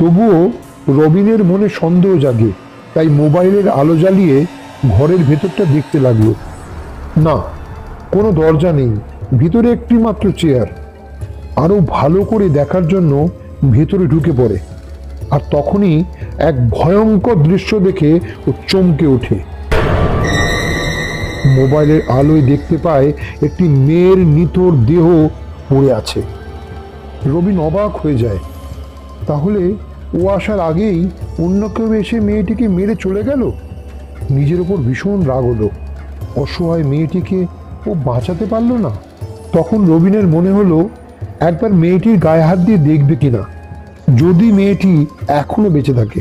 তবুও রবিনের মনে সন্দেহ জাগে, তাই মোবাইলের আলো জ্বালিয়ে ঘরের ভেতরটা দেখতে লাগল। না, কোনো দরজা নেই, ভিতরে একটি মাত্র চেয়ার। আরও ভালো করে দেখার জন্য ভেতরে ঢুকে পড়ে, আর তখনই এক ভয়ঙ্কর দৃশ্য দেখে ও চমকে ওঠে। মোবাইলের আলোয় দেখতে পায় একটি মেয়ের নিথর দেহ পড়ে আছে। রবিন অবাক হয়ে যায়। তাহলে ও আসার আগেই অন্য কেউ এসে মেয়েটিকে মেরে চলে গেল? নিজের ওপর ভীষণ রাগ হলো। অসহায় মেয়েটিকে ও বাঁচাতে পারল না। তখন রবিনের মনে হলো, একবার মেয়েটির গায়ে হাত দিয়ে দেখবে কিনা, যদি মেয়েটি এখনও বেঁচে থাকে।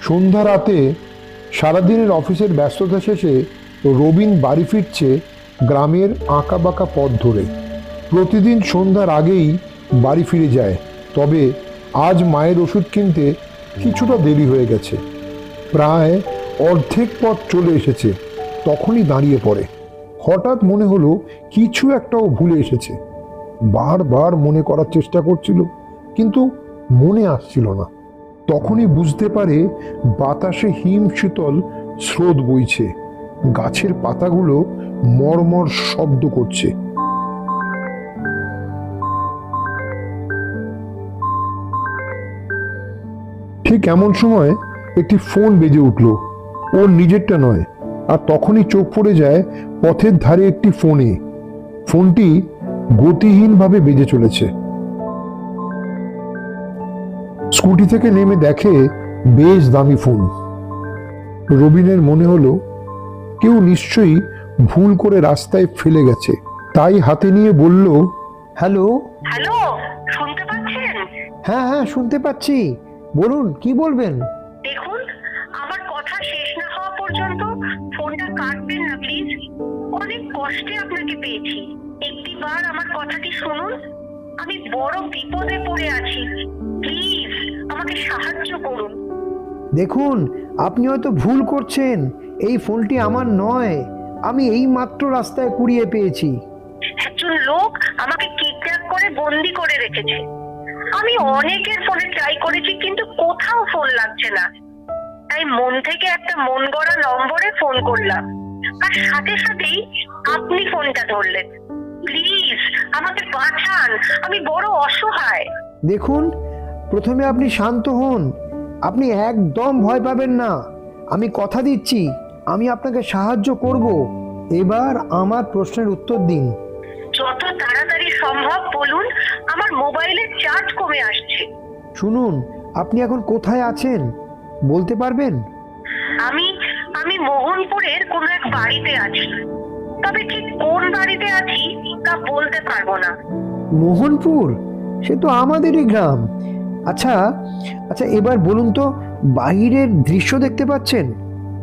সন্ধ্যা রাতে সারাদিনের অফিসের ব্যস্ততা শেষে রবিন বাড়ি ফিরছে গ্রামের আঁকা বাঁকা পথ ধরে। প্রতিদিন সন্ধ্যার আগেই বাড়ি ফিরে যায়, তবে আজ মায়ের ওষুধ কিনতে কিছুটা দেরি হয়ে গেছে। প্রায় অর্ধেক পথ চলে এসেছে, তখনই দাঁড়িয়ে পড়ে। হঠাৎ মনে হলো কিছু একটাও ভুলে এসেছে। বারবার মনে করার চেষ্টা করছিল, কিন্তু মনে আসছিল না। তখনই বুঝতে পারে বাতাসে হিম শীতল স্রোত বইছে। গাছের পাতাগুলো মরমর শব্দ করছে। ঠিক এমন সময় একটি ফোন বেজে উঠল। ওর নিজেরটা নয়। আর তখনই চোখ পড়ে যায় পথের ধারে একটি ফোনে। ফোনটি গতিহীনভাবে বেজে চলেছে। স্কুটি থেকে নেমে দেখে বেশ দামি ফোন। রবিনের মনে হলো কেউ নিশ্চয়ই ভুল করে রাস্তায় ফেলে গেছে। তাই হাতে নিয়ে বলল হ্যালো? হ্যালো শুনতে পাচ্ছেন? হ্যাঁ হ্যাঁ শুনতে পাচ্ছি। বলুন কি বলবেন? দেখুন আমার কথা শেষ না হওয়া পর্যন্ত ফোনটা কাটবেন না প্লিজ। অনেক কষ্টে আপনাকে পেয়েছি। একটিবার আমার কথাটি শুনুন। আমি বড় বিপদে পড়ে আছি। আমাকে সাহায্য করুন। দেখুন আপনি হয়তো ভুল করছেন। এই ফোনটি আমার নয়। আমি এই মাত্র রাস্তায় কুড়িয়ে পেয়েছি। একজন লোক আমাকে কিডন্যাপ করে বন্দি করে রেখেছে। আমি অনেকের ফোনে ট্রাই করেছি কিন্তু কোথাও ফোন লাগছে না। তাই মন থেকে একটা মন গড়া নম্বরে ফোন করলাম। আর সাথে সাথেই আপনি ফোনটা ধরলেন। প্লিজ আমাকে বাঁচান। আমি বড় অসহায়। দেখুন প্রথমে আপনি শান্ত হন। আপনি একদম ভয় পাবেন না। আমি কথা দিচ্ছি। আমি আপনাকে সাহায্য করব। এবার আমার প্রশ্নের উত্তর দিন। যত তাড়াতাড়ি সম্ভব বলুন আমার মোবাইলের চার্জ কমে আসছে। শুনুন আপনি এখন কোথায় আছেন? বলতে পারবেন? আমি আমি মোহনপুরের কোনো এক বাড়িতে আছি। তবে ঠিক কোন বাড়িতে আছি তা বলতে পারব না। মোহনপুর? সে তো আমাদেরই গ্রাম। আচ্ছা আচ্ছা এবার বলুন তো বাইরের দৃশ্য দেখতে পাচ্ছেন?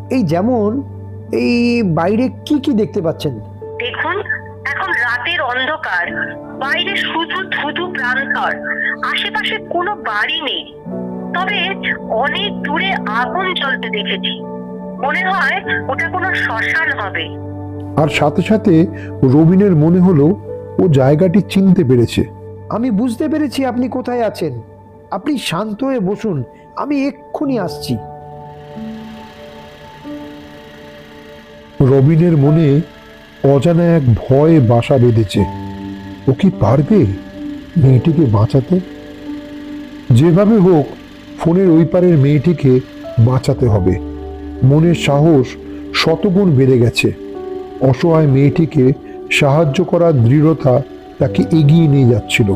এই যেমন এই বাইরে কি কি দেখতে পাচ্ছেন? দেখুন এখন রাতের অন্ধকার। বাইরে শুধু ধুধু প্রান্তর। আশেপাশে কোনো বাড়ি নেই। তবে অনেক দূরে আগুন জ্বলতে দেখেছি। মনে হয় ওটা কোনো শ্মশান হবে। আর সাথে সাথে রবিনের মনে হলো ও জায়গাটি চিনতে পেরেছে। আমি বুঝতে পেরেছি আপনি কোথায় আছেন। আপনি শান্ত হয়ে বসুন, আমি এক্ষুনি আসছি। রবিনের মনে অজানা এক ভয় বাসা বেঁধেছে। ও কি পারবে মেয়েটিকে বাঁচাতে? যেভাবে হোক, ফোনের ওই পারের মেয়েটিকে বাঁচাতে হবে। মনের সাহস শতগুণ বেড়ে গেছে। অসহায় মেয়েটিকে সাহায্য করার দৃঢ়তা তাকে এগিয়ে নিয়ে যাচ্ছিল।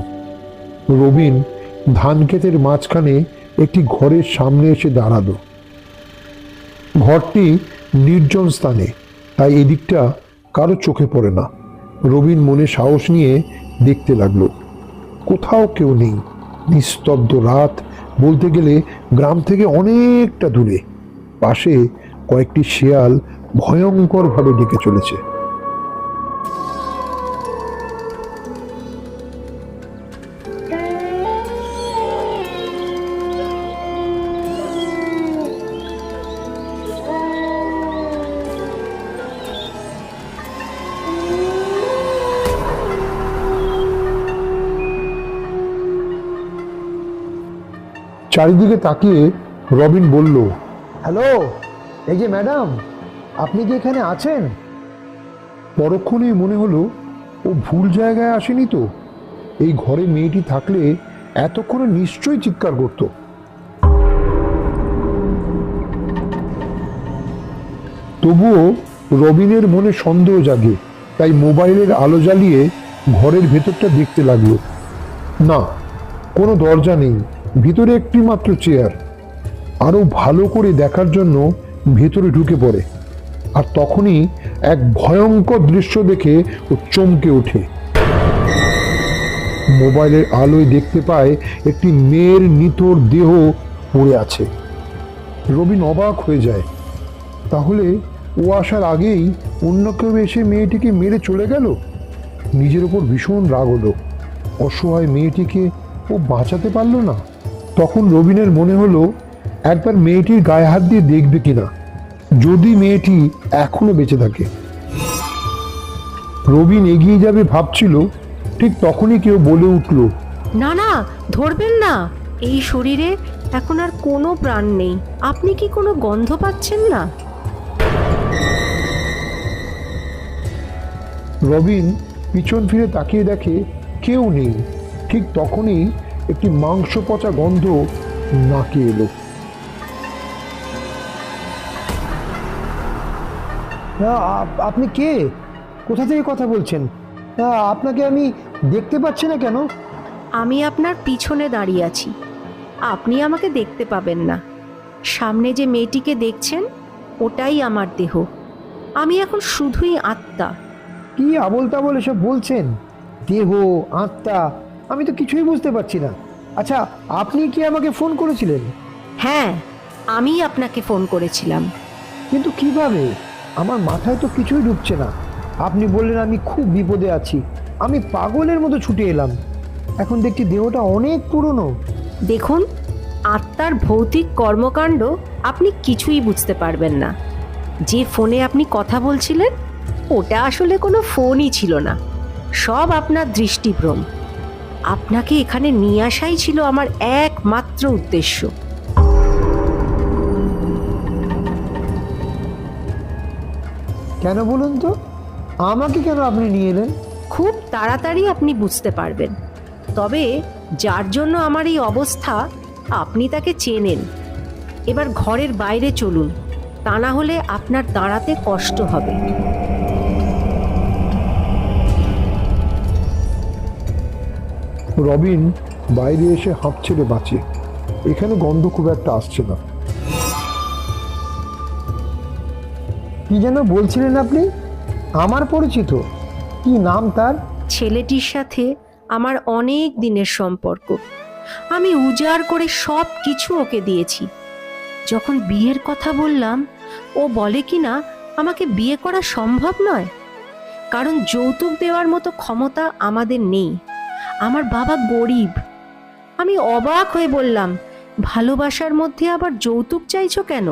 রবিন ধান ক্ষেতের মাঝখানে একটি ঘরের সামনে এসে দাঁড়াল। ঘরটি নির্জন স্থানে, তাই এদিকটা কারও চোখে পড়ে না। রবিন মনে সাহস নিয়ে দেখতে লাগল। কোথাও কেউ নেই। নিস্তব্ধ রাত বলতে গেলে গ্রাম থেকে অনেকটা দূরে। পাশে কয়েকটি শেয়াল ভয়ঙ্করভাবে ডেকে চলেছে। চারিদিকে তাকিয়ে রবিন বলল হ্যালো এই যে ম্যাডাম আপনি কি এখানে আছেন? পরক্ষণেই মনে হলো ও ভুল জায়গায় আসেনি তো। এই ঘরে মেয়েটি থাকলে এতক্ষণে নিশ্চয়ই চিৎকার করত। তবুও রবিনের মনে সন্দেহ জাগে তাই মোবাইলের আলো জ্বালিয়ে ঘরের ভেতরটা দেখতে লাগল। না কোনো দরজা নেই। ভিতরে একটি মাত্র চেয়ার আরও ভালো করে দেখার জন্য ভেতরে ঢুকে পড়ে। আর তখনই এক ভয়ঙ্কর দৃশ্য দেখে ও চমকে ওঠে। মোবাইলের আলোয় দেখতে পায় একটি মেয়ের নিথর দেহ পড়ে আছে। রবিন অবাক হয়ে যায়। তাহলে ও আসার আগেই অন্য কেউ এসে মেয়েটিকে মেরে চলে গেল? নিজের ওপর ভীষণ রাগ হলো। অসহায় মেয়েটিকে ও বাঁচাতে পারল না। তখন রবিনের মনে হলো একবার মেয়েটির গায়ে হাত দিয়ে দেখবে কিনা যদি মেয়েটি এখনও বেঁচে থাকে। রবিন এগিয়ে যাবে ভাবছিল ঠিক তখনই কেউ বলে উঠল না না ধরবেন না। এই শরীরে এখন আর কোনো প্রাণ নেই। আপনি কি কোনো গন্ধ পাচ্ছেন না? রবিন পিছন ফিরে তাকিয়ে দেখে কেউ নেই। ঠিক তখনই একটি মাংস পচা গন্ধ নাকে এলো। আপনি কে? কোথা থেকে কথা বলছেন? আপনাকে আমি দেখতে পাচ্ছি না কেন? আমি আপনার পিছনে দাঁড়িয়ে আছি। আপনি আমাকে দেখতে পাবেন না। সামনে যে মেয়েটিকে দেখছেন ওটাই আমার দেহ। আমি এখন শুধুই আত্মা। কি আবল তাবল এসব বলছেন? দেহ আত্মা আমি তো কিছুই বুঝতে পারছি না। আচ্ছা আপনি কি আমাকে ফোন করেছিলেন? হ্যাঁ আমি আপনাকে ফোন করেছিলাম। কিন্তু কীভাবে? আমার মাথায় তো কিছুই ঢুকছে না। আপনি বললেন আমি খুব বিপদে আছি। আমি পাগলের মতো ছুটে এলাম। এখন দেখছি দেহটা অনেক পুরনো। দেখুন আত্মার ভৌতিক কর্মকাণ্ড আপনি কিছুই বুঝতে পারবেন না। যে ফোনে আপনি কথা বলছিলেন ওটা আসলে কোনো ফোনই ছিল না। সব আপনার দৃষ্টিভ্রম। আপনাকে এখানে নিয়ে আসাই ছিল আমার একমাত্র উদ্দেশ্য। কেন বলুন তো? আমাকে কেন আপনি নিয়ে এলেন? খুব তাড়াতাড়ি আপনি বুঝতে পারবেন। তবে যার জন্য আমার এই অবস্থা আপনি তাকে চেনেন। এবার ঘরের বাইরে চলুন। তা না হলে আপনার দাঁড়াতে কষ্ট হবে। রবিন বাইরে এসে হাঁপ ছেড়ে বাঁচে। এখানে গন্ধ খুব একটা আসছে না। কি যেন বলছিলেন আপনি? আমার পরিচিত? কি নাম তার? ছেলেটির সাথে আমার অনেক দিনের সম্পর্ক। আমি উজাড় করে সব কিছু ওকে দিয়েছি। যখন বিয়ের কথা বললাম, ও বলে কি না, আমাকে বিয়ে করা সম্ভব নয়। কারণ যৌতুক দেওয়ার মতো ক্ষমতা আমাদের নেই। আমার বাবা গরিব। আমি অবাক হয়ে বললাম, ভালোবাসার মধ্যে আবার যৌতুক চাইছো কেন?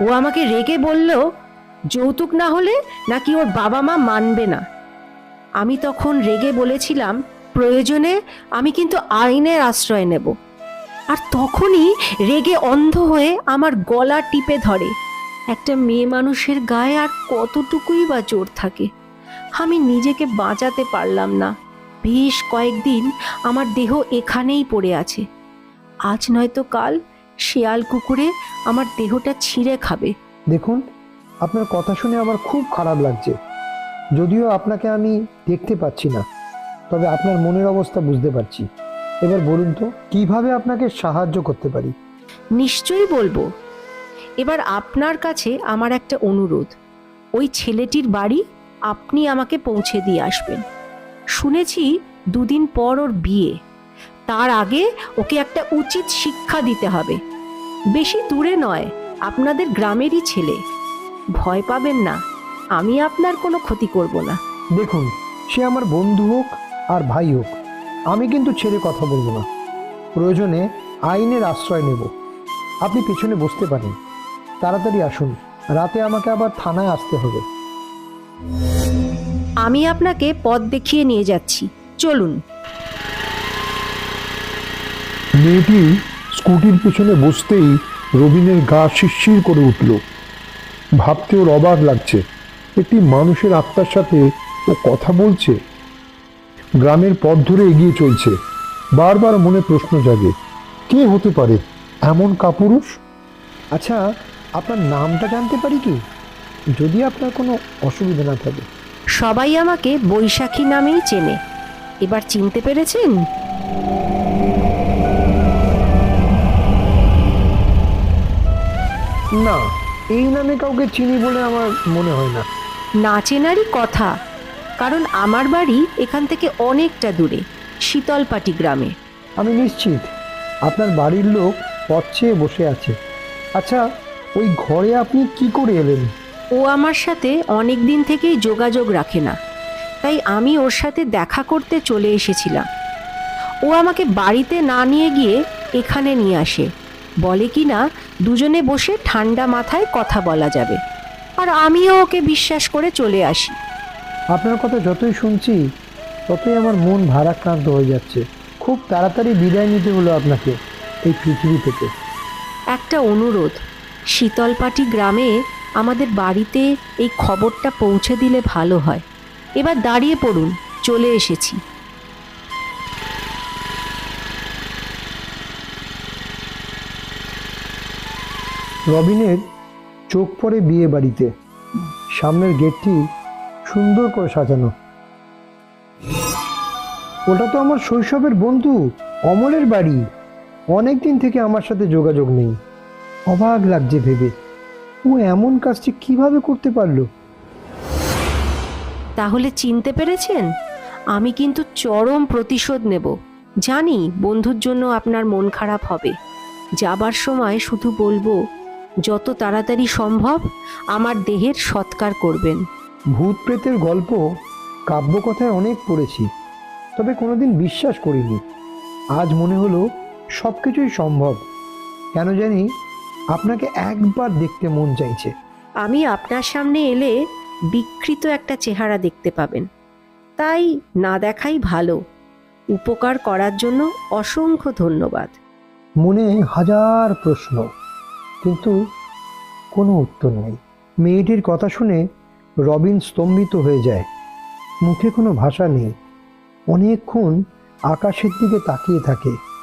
ও আমাকে রেগে বলল, যৌতুক না হলে নাকি ওর বাবা মা মানবে না। আমি তখন রেগে বলেছিলাম, প্রয়োজনে আমি কিন্তু আইনের আশ্রয় নেব। আর তখনই রেগে অন্ধ হয়ে আমার গলা টিপে ধরে, একটা মেয়ে মানুষের গায়ে আর কতটুকুই বা জোর থাকে? আমি নিজেকে বাঁচাতে পারলাম না। বেশ কয়েকদিন আমার দেহ এখানেই পড়ে আছে। আজ নয়তো কাল শেয়াল কুকুরে আমার দেহটা ছিঁড়ে খাবে। দেখুন আপনার কথা শুনে আমার খুব খারাপ লাগছে। যদিও আপনাকে আমি দেখতে পাচ্ছি না তবে আপনার মনের অবস্থা বুঝতে পারছি। এবার বলুন তো কীভাবে আপনাকে সাহায্য করতে পারি? নিশ্চয়ই বলব। এবার আপনার কাছে আমার একটা অনুরোধ। ওই ছেলেটির বাড়ি আপনি আমাকে পৌঁছে দিয়ে আসবেন। শুনেছি দুদিন পর ওর বিয়ে। তার আগে ওকে একটা উচিত শিক্ষা দিতে হবে। বেশি দূরে নয়, আপনাদের গ্রামেরই ছেলে। ভয় পাবেন না, আমি আপনার কোনো ক্ষতি করব না। দেখুন, সে আমার বন্ধু হোক আর ভাই হোক, আমি কিন্তু ছেড়ে কথা বলব না। প্রয়োজনে আইনের আশ্রয় নেব। আপনি পেছনে বসতে পারেন। তাড়াতাড়ি আসুন, রাতে আমাকে আবার থানায় আসতে হবে। আমি আপনাকে পথ দেখিয়ে নিয়ে যাচ্ছি। চলুন। মেয়েটি স্কুটির পেছনে বসতেই রবিনের গা শিরশির করে উঠল। ভাবতে ওর অবাক লাগছে একটি মানুষের আত্মার সাথে ও কথা বলছে। গ্রামের পথ ধরে এগিয়ে চলছে। বারবার মনে প্রশ্ন জাগে কে হতে পারে এমন কাপুরুষ? আচ্ছা আপনার নামটা জানতে পারি কি? যদি আপনার কোনো অসুবিধা না থাকে। সবাই আমাকে বৈশাখী নামেই চেনে। এবার চিনতে পেরেছেন? না এই নামে কাউকে চিনি বলে আমার মনে হয় না। না চেনারই কথা কারণ আমার বাড়ি এখান থেকে অনেকটা দূরে শীতলপাটি গ্রামে। আমি নিশ্চিত আপনার বাড়ির লোক পথ চেয়ে বসে আছে। আচ্ছা ওই ঘরে আপনি কি করে এলেন? ও আমার সাথে অনেক দিন থেকেই যোগাযোগ রাখে না। তাই আমি ওর সাথে দেখা করতে চলে এসেছিলাম। ও আমাকে বাড়িতে না নিয়ে গিয়ে এখানে নিয়ে আসে। বলে কি না দুজনে বসে ঠান্ডা মাথায় কথা বলা যাবে। আর আমিও ওকে বিশ্বাস করে চলে আসি। আপনার কথা যতই শুনছি ততই আমার মন ভারাক্রান্ত হয়ে যাচ্ছে। খুব তাড়াতাড়ি বিদায় নিতে হলো আপনাকে এই পৃথিবী থেকে। একটা অনুরোধ শীতলপাটি গ্রামে আমাদের বাড়িতে এই খবরটা পৌঁছে দিলে ভালো হয়। এবার দাঁড়িয়ে পড়ুন, চলে এসেছি। রবিনের চোখ পড়ে বিয়ে বাড়িতে। সামনের গেটটি সুন্দর করে সাজানো। ওটা তো আমার শৈশবের বন্ধু, অমলের বাড়ি। অনেক দিন থেকে আমার সাথে যোগাযোগ নেই। অবাক লাগছে ভেবে। ও এমন কাজটি কীভাবে করতে পারল? তাহলে চিনতে পেরেছেন? আমি কিন্তু চরম প্রতিশোধ নেব। জানি বন্ধুর জন্য আপনার মন খারাপ হবে। যাবার সময় শুধু বলব যত তাড়াতাড়ি সম্ভব আমার দেহের সৎকার করবেন। ভূত প্রেতের গল্প কাব্যকথায় অনেক পড়েছি তবে কোনোদিন বিশ্বাস করিনি। আজ মনে হলো সব কিছুই সম্ভব। কেন জানি আপনাকে একবার দেখতে মন চাইছে। আমি আপনার সামনে এলে বিকৃত একটা চেহারা দেখতে পাবেন। তাই না দেখাই ভালো। উপকার করার জন্য অসংখ্য ধন্যবাদ। মনে হাজার প্রশ্ন কিন্তু কোনো উত্তর নেই। মেয়েটির কথা শুনে রবিন স্তম্ভিত হয়ে যায়। মুখে কোনো ভাষা নেই। অনেকক্ষণ আকাশের দিকে তাকিয়ে থাকে।